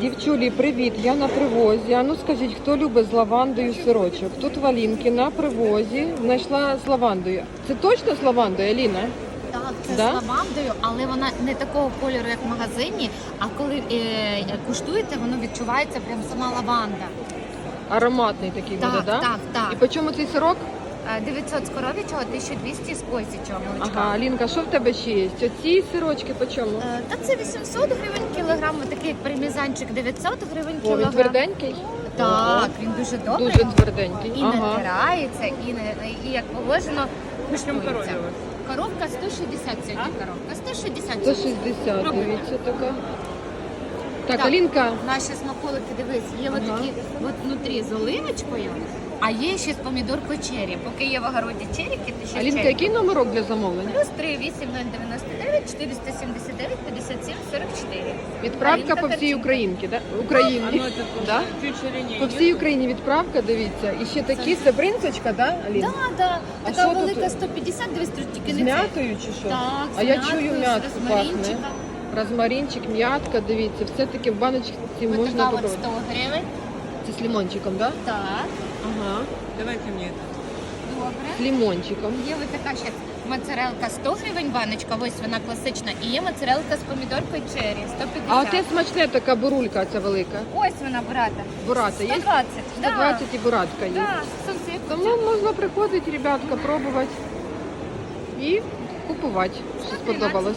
Дівчулі, привіт! Я на привозі. А ну скажіть, хто любить з лавандою сирочок? Тут валінки на привозі. Знайшла з лавандою. Це точно з лавандою, Аліна? Так, це Да? з лавандою, але вона не такого кольору, як в магазині. А коли е, куштуєте, воно відчувається прям сама лаванда. Ароматний такий Так, буде, да? так, так. І по чому цей сирок? Е, 900 з коров'ячого, 1200 з козячого молочка. Ага, Алінка, що в тебе ще є? Оці сирочки по чому? Е, Та це 800 гривень кілограм, такий пармезанчик 900 гривень О, він кілограм. тверденький? Так, він дуже добрий. Дуже тверденький. І Ага. натирається, і, не, і як положено, куштується. Коровка 160 сьогодні коровка. 160 160, дивіться така. Так, Так. Алінка, Наші смаколики, дивись, є Ага. от такі от внутрі з оливочкою, а є ще з помідоркою чері. Поки є в огороді черіки, то ще Алінка, черіки. який номерок для замовлення? Плюс 3, 8, 099, 479, 57, 44. Відправка по всій Українці, да? Україні. Да? По всій Україні відправка, дивіться. І ще такі, це бринзочка, да, Аліна? Так, так. А Така що тут? велика 150, дивись, тут тільки З не це. м'ятою чи що? Так, а я чую з м'ятку пахне. розмаринчиком. Розмаринчик, м'ятка, дивіться, все-таки в баночці можна така от попробувати. 100 гривень. Це з лимончиком, да? Так, Ага. Давайте мне это. Добре. З лімончиком. Є ось така ще моцарелка 100 гривень баночка, ось вона класична. І є моцарелка з помідоркою черрі 150. А оце смачне така бурулька, ця велика. Ось вона бурата. Бурата є? 120. 120 і буратка є. Да, сонце. Тому можна приходити, ребятка, пробувати і купувати, що сподобалось.